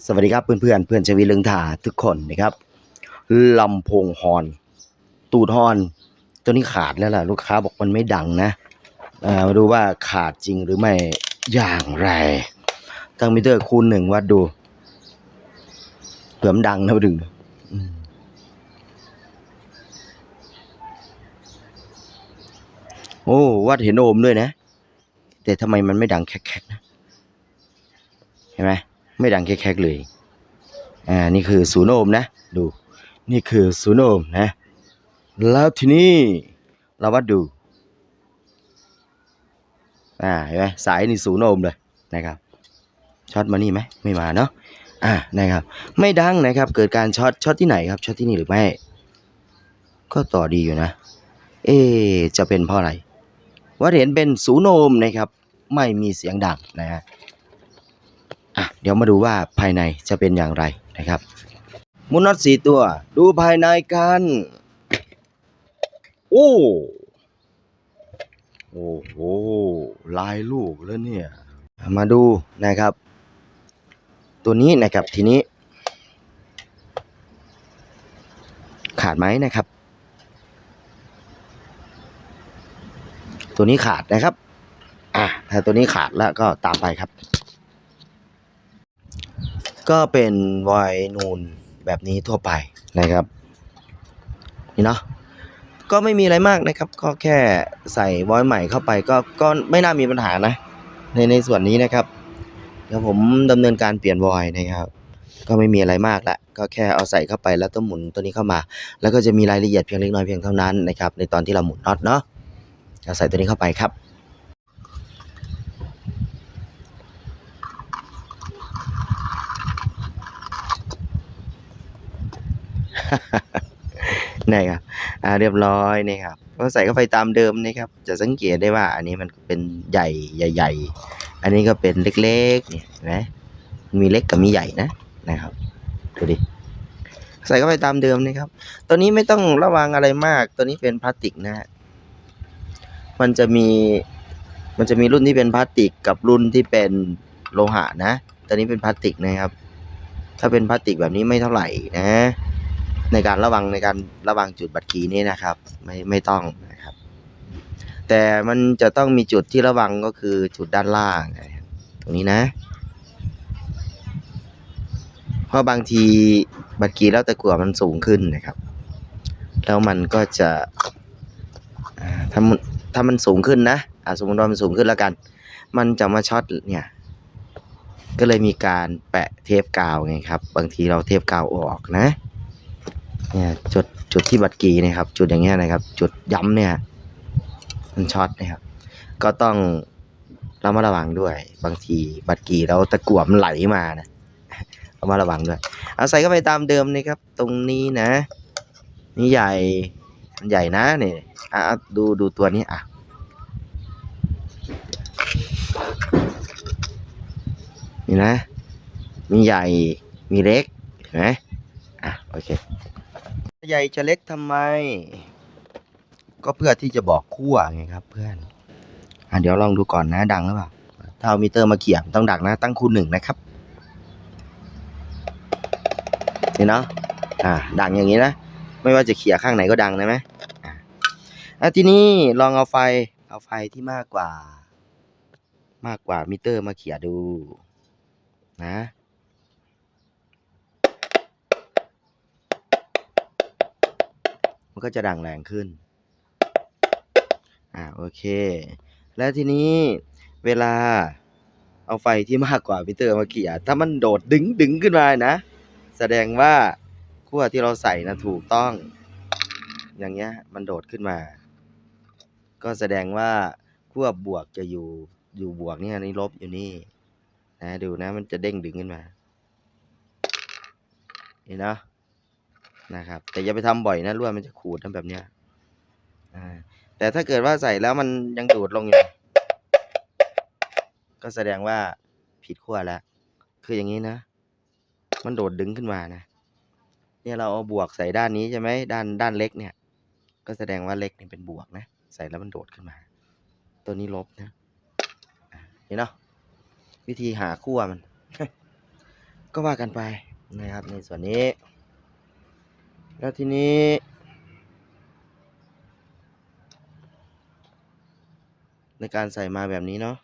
สวัสดีครับเพื่อนเพื่อนเพื่อนชวีเลืองถาทุกคนนะครับลำโพงฮอน ตูดฮอน ตัวนี้ขาดแล้วล่ะ ลูกค้าบอกมันไม่ดังนะเอ่อมาดูว่าขาดจริงหรือไม่อย่างไรตั้งมิเตอร์คูณหนึ่งวัดดูเผื่อมดังนะดึงโอ้วัดเห็นโอมด้วยนะ แต่ทำไมมันไม่ดังแคกๆนะ เห็นไหม ไม่ดังแคกๆเลย อ่า นี่คือศูนย์โอห์มนะ ดู นี่คือศูนย์โอห์มนะ แล้วทีนี้เราวัดดู อ่า เห็นไหมสายนี่ศูนย์โอห์มเลยนะครับ ช็อตมานี่ไหม ไม่มาเนาะ อ่า นะครับ ไม่ดังนะครับ เกิดการช็อต ช็อตที่ไหนครับ ช็อตที่นี่หรือไม่ ก็ต่อดีอยู่นะ เอะจะเป็นเพราะอะไรวัดเห็นเป็นศูนย์โอห์มนะครับ ไม่มีเสียงดังนะฮะ อะเดี๋ยวมาดูว่าภายในจะเป็นอย่างไรนะครับ มุนน็อตสีตัว ดูภายในกันโอ้โอ้โหลายลูกแล้วเนี่ย มาดูนะครับ ตัวนี้นะครับทีนี้ ขาดไหมนะครับ ตัวนี้ขาดนะครับ อะถ้าตัวนี้ขาดแล้วก็ตามไปครับ ก็เป็นวน์นูนแบบนี้ทั่วไปนะครับนี่เนาะก็ไม่มีอะไรมากนะครับ ก็แค่ใส่วน์ใหม่เข้าไปก็ก็ไม่น่ามีปัญหานะ ในในส่วนนี้นะครับเดี๋ยวผมดำเนินการเปลี่ยนวน์นะครับ ก็ไม่มีอะไรมากละก็แค่เอาใส่เข้าไปแล้วต้องหมุนตัวนี้เข้ามา แล้วก็จะมีรายละเอียดเพียงเล็กน้อยเพียงเท่านั้นนะครับในตอนที่เราหมุนน็อตเนาะเอาใส่ตัวนี้เข้าไปครับ นี่ครับอ่าเรียบร้อยนี่ครับก็ใส่เข้าไปตามเดิมนะครับ จะสังเกตได้ว่า อันนี้มันเป็นใหญ่ใหญ่ๆอันนี้ก็เป็นเล็กๆเนี่ยนไหมมันมีเล็กกับมีใหญ่นะนะครับดูดิใส่เข้าไปตามเดิมนะครับ ตัวนี้ไม่ต้องระวังอะไรมาก ตัวนี้เป็นพลาสติกนะฮะมันจะมีมันจะมีรุ่นที่เป็นพลาสติกกับรุ่นที่เป็นโลหะนะ ตัวนี้เป็นพลาสติกนะครับ ถ้าเป็นพลาสติกแบบนี้ไม่เท่าไหร่นะ ในการระวังในการระวังจุดบัตรคีย์นี่นะครับ ไม่ไม่ต้องนะครับ แต่มันจะต้องมีจุดที่ระวังก็คือจุดด้านล่าง ตรงนี้นะ เพราะบางทีบัตรคีย์แล้วแตะกั่วมันสูงขึ้นนะครับ แล้วมันก็จะถ้ามันถ้ามันสูงขึ้นนะอ่าสมมติว่ามันสูงขึ้นแล้วกัน มันจะมาช็อตเนี่ยก็เลยมีการแปะเทปกาวไงครับ บางทีเราเทปกาวออกนะ เนี่ยจุดจุดที่บัตรกีนะครับ จุดอย่างเงี้ยนะครับ จุดย้ำเนี่ยมันช็อตนะครับ ก็ต้องเรามาระวังด้วย บางทีบัตรกีแล้วตะกั่วมันไหลมานะเรามาระวังด้วยเอาใส่เข้าไปตามเดิมนะครับ ตรงนี้นะ นี่ใหญ่มันใหญ่นะเนี่ยอะอะดูดูตัวนี้อะนี่นะ มีใหญ่มีเล็กเห็นไหมอะโอเค ใหญ่จะเล็กทำไม ก็เพื่อที่จะบอกขั้วไงครับ เพื่อนอะเดี๋ยวลองดูก่อนนะดังหรือเปล่าถ้าเอามิเตอร์มาเขี่ยนต้องดังนะตั้งคูณหนึ่งนะครับนี่เนาะอ่าดังอย่างนี้นะไม่ว่าจะเขี่ยข้างไหนก็ดังนะไหมอะทีนี้ลองเอาไฟเอาไฟที่มากกว่า มากกว่ามิเตอร์มาเขี่ยดู นะ มันก็จะดังแรงขึ้น อ่าโอเค แล้วทีนี้เวลาเอาไฟที่มากกว่ามิเตอร์มาเกี่ยถ้ามันโดดดึงดึงขึ้นมานะ แสดงว่าขั้วที่เราใส่นะถูกต้อง อย่างเงี้ยมันโดดขึ้นมา ก็แสดงว่าขั้วบวกจะอยู่อยู่บวกเนี่ยนี่ลบอยู่นี่นะดูนะมันจะเด้งดึงขึ้นมา นี่นะ นะครับ แต่อย่าไปทำบ่อยนะรั่วมันจะขูดทำแบบเนี้ยอ่าแต่ถ้าเกิดว่าใส่แล้วมันยังดูดลงอยู่ ก็แสดงว่าผิดขั้วแล้ว คืออย่างนี้นะ มันโดดดึงขึ้นมานะ เนี่ยเราเอาบวกใส่ด้านนี้ใช่ไหมด้านด้านเล็กเนี่ย ก็แสดงว่าเล็กนี่เป็นบวกนะ ใส่แล้วมันโดดขึ้นมา ตัวนี้ลบนะอะเห็นเนาะวิธีหาขั้วมัน ก็ว่ากันไปนะครับในส่วนนี้ แล้วทีนี้ ในการใส่มาแบบนี้เนาะ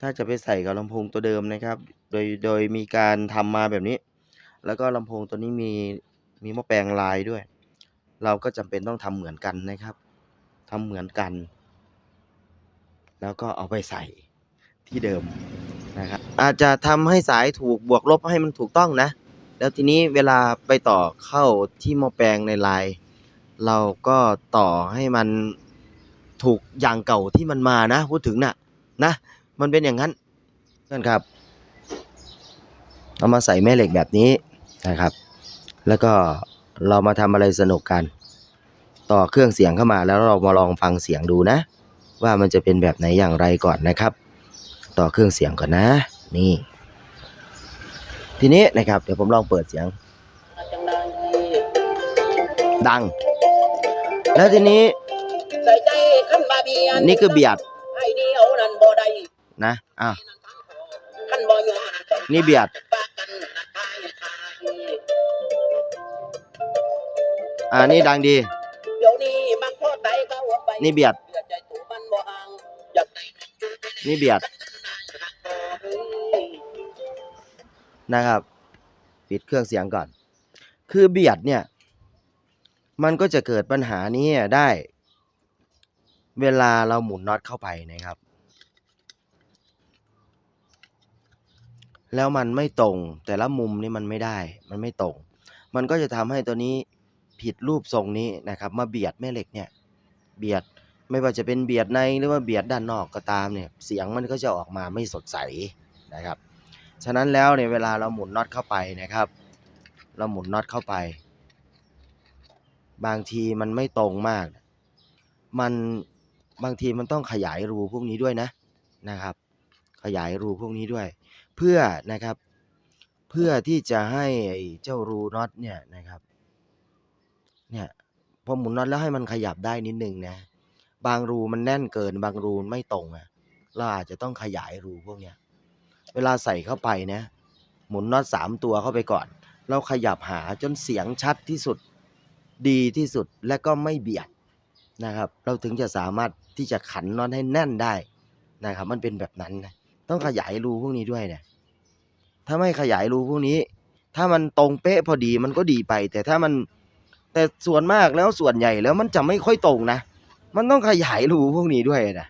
ถ้าจะไปใส่กับลำโพงตัวเดิมนะครับ โดยโดยมีการทำมาแบบนี้ แล้วก็ลำโพงตัวนี้มีมีหม้อแปลงลายด้วย เราก็จำเป็นต้องทำเหมือนกันนะครับทำเหมือนกัน แล้วก็เอาไปใส่ที่เดิมนะครับอาจจะทำให้สายถูกบวกลบให้มันถูกต้องนะ แล้วทีนี้เวลาไปต่อเข้าที่หม้อแปลงในลายเราก็ต่อให้มันถูกอย่างเก่าที่มันมานะพูดถึงน่ะนะมันเป็นอย่างนั้นนั่นครับเอามาใส่แม่เหล็กแบบนี้นะครับ แล้วก็เรามาทำอะไรสนุกกัน ต่อเครื่องเสียงเข้ามาแล้วเรามาลองฟังเสียงดูนะ ว่ามันจะเป็นแบบไหนอย่างไรก่อนนะครับ ต่อเครื่องเสียงก่อนนะ นี่ ทีนี้นะครับ เดี๋ยวผมลองเปิดเสียง ดัง แล้วทีนี้ใส่ใจขันบาเบียนี่คือเบียดให้เดียวนั่นบ่ได้นะอะขันบ่ยอมนี่เบียดปากกันนะทายทายอ่า นี่ดังดีเดี๋ยวนี้มักพอไตก็หัวไปนี่เบียดเบียดใจตัวมันบ่ห่างอยากได้นี่เบียด นะครับ ปิดเครื่องเสียงก่อน คือเบียดเนี่ย มันก็จะเกิดปัญหานี้ได้ เวลาเราหมุนน็อตเข้าไปนะครับ แล้วมันไม่ตรงแต่ละมุมนี่มันไม่ได้ มันไม่ตรง มันก็จะทำให้ตัวนี้ผิดรูปทรงนี้นะครับ มาเบียดแม่เหล็กเนี่ย เบียดไม่ว่าจะเป็นเบียดในหรือว่าเบียดด้านนอกก็ตามเนี่ย เสียงมันก็จะออกมาไม่สดใสนะครับ ฉะนั้นแล้วเนี่ยเวลาเราหมุนน็อตเข้าไปนะครับ เราหมุนน็อตเข้าไป บางทีมันไม่ตรงมาก มันบางทีมันต้องขยายรูพวกนี้ด้วยนะนะครับ ขยายรูพวกนี้ด้วย เพื่อนะครับ เพื่อที่จะให้ไอ้เจ้ารูน็อตเนี่ยนะครับเนี่ยพอหมุนน็อตแล้วให้มันขยับได้นิดนึงนะ บางรูมันแน่นเกิน บางรูไม่ตรงอะเราอาจจะต้องขยายรูพวกเนี้ย เวลาใส่เข้าไปนะหมุนน็อตสามตัวเข้าไปก่อน เราขยับหาจนเสียงชัดที่สุดดีที่สุดและก็ไม่เบียดนะครับ เราถึงจะสามารถที่จะขันน็อตให้แน่นได้นะครับ มันเป็นแบบนั้นนะต้องขยายรูพวกนี้ด้วยนะถ้าไม่ขยายรูพวกนี้ ถ้ามันตรงเป๊ะพอดีมันก็ดีไป แต่ถ้ามันแต่ส่วนมากแล้วส่วนใหญ่แล้วมันจะไม่ค่อยตรงนะ มันต้องขยายรูพวกนี้ด้วยนะ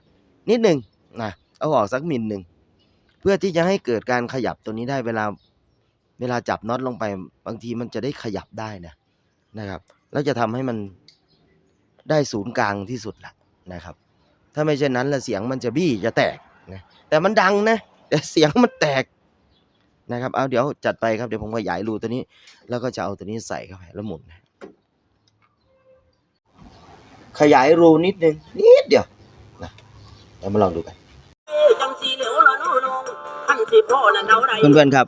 นิดหนึ่งนะเอาออกสักมิลหนึ่ง เพื่อที่จะให้เกิดการขยับตัวนี้ได้เวลาเวลาจับน็อตลงไป บางทีมันจะได้ขยับได้นะนะครับ แล้วจะทำให้มันได้ศูนย์กลางที่สุดละนะครับ ถ้าไม่เช่นนั้นละเสียงมันจะบี้จะแตกนะแต่มันดังนะแต่เสียงมันแตกนะครับเอาเดี๋ยวจัดไปครับเดี๋ยวผมขยายรูตัวนี้ แล้วก็จะเอาตัวนี้ใส่เข้าไปแล้วหมุนนะขยายรูนิดนึงนิดเดียวนะเดี๋ยวมาลองดูกัน เพื่อนๆครับ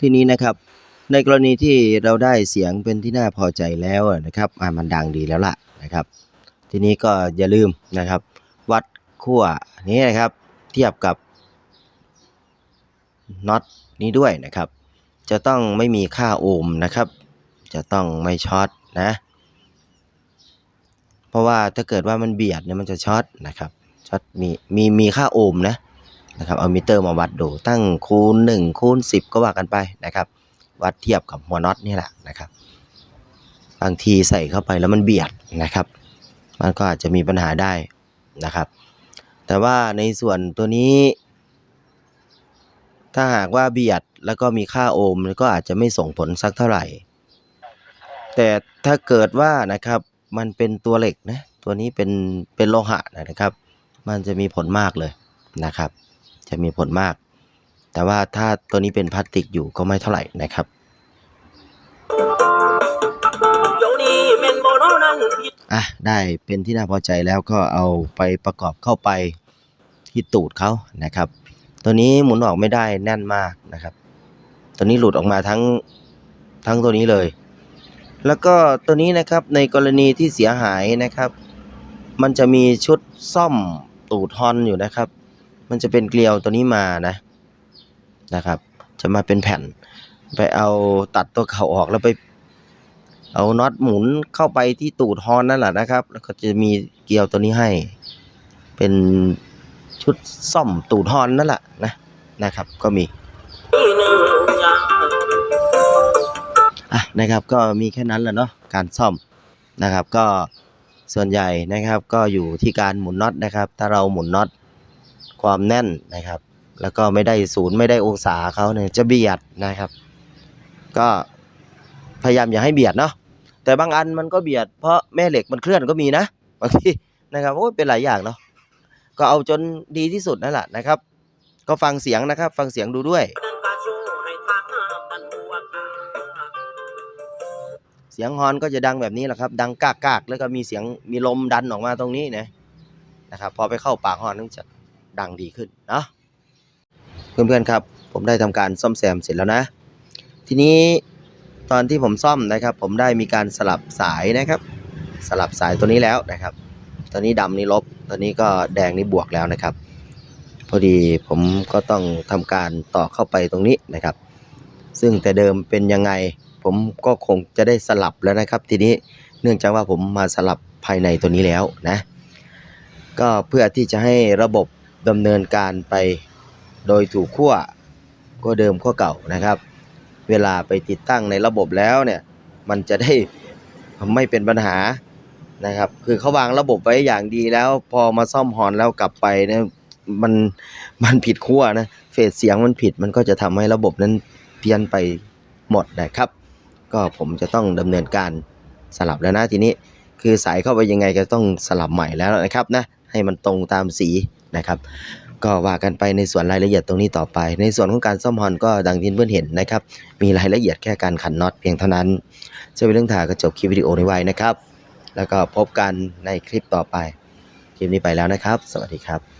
ทีนี้นะครับ ในกรณีที่เราได้เสียงเป็นที่น่าพอใจแล้วนะครับอ่ามันดังดีแล้วล่ะนะครับ ทีนี้ก็อย่าลืมนะครับ วัดขั้วนี้นะครับ เทียบกับน็อตนี้ด้วยนะครับ จะต้องไม่มีค่าโอห์มนะครับ จะต้องไม่ช็อตนะเพราะว่าถ้าเกิดว่ามันเบียดเนี่ยมันจะช็อตนะครับช็อตมีมีมีค่าโอห์มนะ นะครับเอามิเตอร์มาวัดดูตั้งคูณ1คูณ10 ก็ว่ากันไปนะครับ วัดเทียบกับหัวน็อตนี่แหละนะครับ บางทีใส่เข้าไปแล้วมันเบียดนะครับ มันก็อาจจะมีปัญหาได้นะครับ แต่ว่าในส่วนตัวนี้ ถ้าหากว่าเบียดแล้วก็มีค่าโอห์มก็อาจจะไม่ส่งผลสักเท่าไหร่ แต่ถ้าเกิดว่านะครับมันเป็นตัวเหล็กนะตัวนี้เป็นเป็นโลหะนะครับ มันจะมีผลมากเลยนะครับ จะมีผลมาก แต่ว่าถ้าตัวนี้เป็นพลาสติกอยู่ก็ไม่เท่าไหร่นะครับอนั่นผิดอะได้เป็นที่น่าพอใจแล้วก็เอาไปประกอบเข้าไปที่ตูดเขานะครับ ตัวนี้หมุนออกไม่ได้แน่นมากนะครับ ตัวนี้หลุดออกมาทั้งทั้งตัวนี้เลย แล้วก็ตัวนี้นะครับในกรณีที่เสียหายนะครับ มันจะมีชุดซ่อมตูดฮอนอยู่นะครับ มันจะเป็นเกลียวตัวนี้มานะนะครับ จะมาเป็นแผ่น ไปเอาตัดตัวเข่าออกแล้วไป เอาน็อตหมุนเข้าไปที่ตูดฮอนนั่นแหละนะครับ แล้วก็จะมีเกลียวตัวนี้ให้ เป็นชุดซ่อมตูดฮอนนั่นแหละนะนะครับ ก็มีอะนะครับก็มีแค่นั้นแหละเนาะการซ่อมนะครับ ก็ส่วนใหญ่นะครับก็อยู่ที่การหมุนน็อตนะครับ ถ้าเราหมุนน็อต ความแน่นนะครับ แล้วก็ไม่ได้ศูนย์ไม่ได้องศาเขาเนี่ยจะเบียดนะครับ ก็พยายามอย่าให้เบียดเนาะแต่บางอันมันก็เบียดเพราะแม่เหล็กมันเคลื่อนก็มีนะบางทีนะครับโอ้เป็นหลายอย่างเนาะก็เอาจนดีที่สุดนั่นแหละนะครับ ก็ฟังเสียงนะครับ ฟังเสียงดูด้วย เสียงฮอนก็จะดังแบบนี้แหละครับ ดังกากๆแล้วก็มีเสียงมีลมดันออกมาตรงนี้นะนะครับ พอไปเข้าปากฮอร์นนึงจะ ดังดีขึ้นเนาะเพื่อนๆครับ ผมได้ทำการซ่อมแซมเสร็จแล้วนะ ทีนี้ตอนที่ผมซ่อมนะครับ ผมได้มีการสลับสายนะครับ สลับสายตัวนี้แล้วนะครับตัวนี้ดำนี่ลบตัวนี้ก็แดงนี่บวกแล้วนะครับ พอดีผมก็ต้องทำการต่อเข้าไปตรงนี้นะครับ ซึ่งแต่เดิมเป็นยังไงผมก็คงจะได้สลับแล้วนะครับ ทีนี้เนื่องจากว่าผมมาสลับภายในตัวนี้แล้วนะ ก็เพื่อที่จะให้ระบบ ดำเนินการไปโดยถูกขั้วขั้วเดิมขั้วเก่านะครับ เวลาไปติดตั้งในระบบแล้วเนี่ยมันจะได้ไม่เป็นปัญหานะครับ คือเขาวางระบบไว้อย่างดีแล้วพอมาซ่อมฮอนแล้วกลับไปเนี่ยมันมันผิดขั้วนะเฟสเสียงมันผิดมันก็จะทำให้ระบบนั้นเพี้ยนไปหมดนะครับ ก็ผมจะต้องดำเนินการสลับแล้วนะทีนี้ คือสายเข้าไปยังไงก็ต้องสลับใหม่แล้วนะครับนะให้มันตรงตามสี นะครับ ก็ว่ากันไปในส่วนรายละเอียดตรงนี้ต่อไป ในส่วนของการซ่อมฮอนก็ดังที่เพื่อนเห็นนะครับ มีรายละเอียดแค่การขันน็อตเพียงเท่านั้นจะเป็นเรื่องถ่ายก็จบคลิปวิดีโอนี้ไว้นะครับ แล้วก็พบกันในคลิปต่อไป คลิปนี้ไปแล้วนะครับ สวัสดีครับ